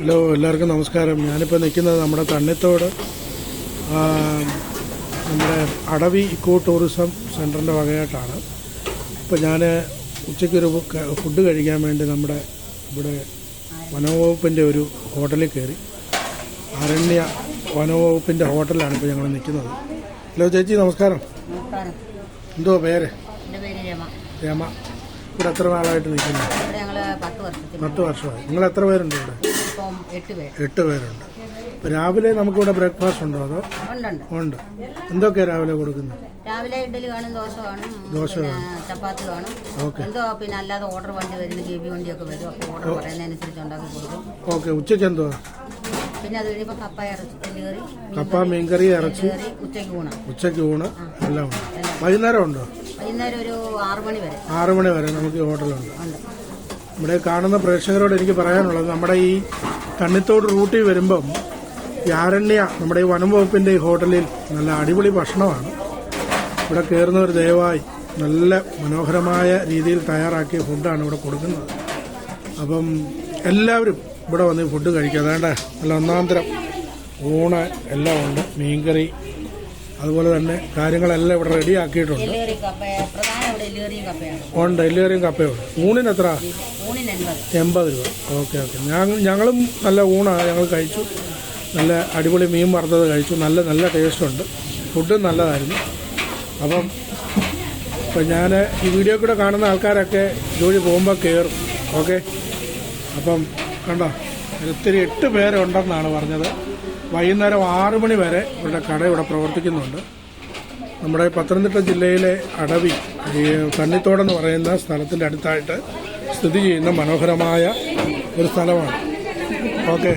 Hello എല്ലാവർക്കും നമസ്കാരം. ഞാനിപ്പോൾ നിൽക്കുന്നത് നമ്മുടെ തണ്ണിത്തോട് നമ്മുടെ അടവി ഇക്കോ ടൂറിസം സെന്ററിന്റെ വകയായിട്ടാണ്. ഇപ്പോൾ ഞാൻ ഉച്ചയ്ക്കൊരു ഫുഡ് കഴിക്കാൻ വേണ്ടി നമ്മുടെ ഇവിടെ വനവകുപ്പിന്റെ ഒരു ഹോട്ടലിൽ കയറി. അരണ്യ വനവകുപ്പിന്റെ ഹോട്ടലിലാണ് ഇപ്പോൾ ഞങ്ങൾ നിൽക്കുന്നത്. ഹലോ ചേച്ചി നമസ്കാരം. എന്തോ പേര്? എന്റെ പേര് രമ. രമ. ഇവിടെ എത്ര നാളായിട്ട് നിൽക്കുന്നു? ഇവിടെ ഞങ്ങൾ പത്ത് വർഷത്തിൽ പത്ത് വർഷമായി. നിങ്ങൾ എത്ര പേരുണ്ട് ഇവിടെ? ഇപ്പം എട്ട് പേര്. എട്ട് പേരുണ്ട്. ഇപ്പൊ രാവിലെ നമുക്കിവിടെ ബ്രേക്ക്ഫാസ്റ്റ് ഉണ്ടോ അതോ? ഉണ്ടുണ്ട് ഉണ്ട്. എന്തൊക്കെയാ രാവിലെ കൊടുക്കുന്നത്? രാവിലെ ഇഡ്ഡലി കാണും ദോശ കാണും ദോശ പിന്നെ ചപ്പാത്തി കാണും ഓക്കെ. എന്തോ പിന്നെ അല്ലാതെ ഓർഡർ വണ്ടി വരുന്ന ജി ബി വണ്ടിയൊക്കെ വരും. അപ്പോൾ ഓർഡർ പറയുന്നതനുസരിച്ച് ഉണ്ടാക്കി കൊടുക്കും. ഓക്കെ. ഉച്ചയ്ക്ക് എന്തോ പിന്നെ അത് കഴിയുമ്പോൾ കപ്പ ഇറച്ചി കപ്പ മീൻകറി ഇറച്ചി. കയറി ഉച്ചയ്ക്ക് ഊണം. ഉച്ചയ്ക്ക് ഊണ് എല്ലാം ഉണ്ട്. വൈകുന്നേരം ഉണ്ടോ? വൈകുന്നേരം ആറ് മണി വരെ. മണി വരെ നമുക്ക് ഹോട്ടലുണ്ട്. ഇവിടെ കാണുന്ന പ്രേക്ഷകരോട് എനിക്ക് പറയാനുള്ളത് നമ്മുടെ ഈ കണ്ണിത്തോട് റൂട്ടിൽ വരുമ്പം യാരണ്യ നമ്മുടെ ഈ വനം വകുപ്പിന്റെ ഈ ഹോട്ടലിൽ നല്ല അടിപൊളി ഭക്ഷണമാണ്. ഇവിടെ കയറുന്നവർ ദയവായി നല്ല മനോഹരമായ രീതിയിൽ തയ്യാറാക്കിയ ഫുഡാണ് ഇവിടെ കൊടുക്കുന്നത്. അപ്പം എല്ലാവരും ഇവിടെ വന്ന് ഫുഡ് കഴിക്കുക. അതാണ്ട് നല്ല ഒന്നാം തരം ഊണ് എല്ലാം ഉണ്ട്. മീൻകറി അതുപോലെ തന്നെ കാര്യങ്ങളെല്ലാം ഇവിടെ റെഡിയാക്കിയിട്ടുണ്ട്. ഉണ്ട് എല്ലേറിയും കപ്പയുണ്ട് ഊണിന് എത്ര? എൺപത്. രൂപ. Okay okay. ഞങ്ങളും നല്ല ഊണാണ്. ഞങ്ങൾ കഴിച്ചു. നല്ല അടിപൊളി മീൻ വറുത്തത് കഴിച്ചു. നല്ല നല്ല ടേസ്റ്റ് ഉണ്ട്. ഫുഡും നല്ലതായിരുന്നു. അപ്പം ഇപ്പം ഞാൻ ഈ വീഡിയോ കൂടെ കാണുന്ന ആൾക്കാരൊക്കെ ജോലി പോകുമ്പോൾ കയറും ഓക്കെ? അപ്പം കണ്ടോ? ഒത്തിരി എട്ട് പേരുണ്ടെന്നാണ് പറഞ്ഞത്. വൈകുന്നേരം ആറു മണി വരെ ഇവരുടെ കട ഇവിടെ പ്രവർത്തിക്കുന്നുണ്ട്. നമ്മുടെ പത്തനംതിട്ട ജില്ലയിലെ അടവി ഈ കണ്ണിത്തോടെന്ന് പറയുന്ന സ്ഥലത്തിന്റെ അടുത്തായിട്ട് സ്ഥിതി ചെയ്യുന്ന മനോഹരമായ ഒരു സ്ഥലമാണ്. ഓക്കെ.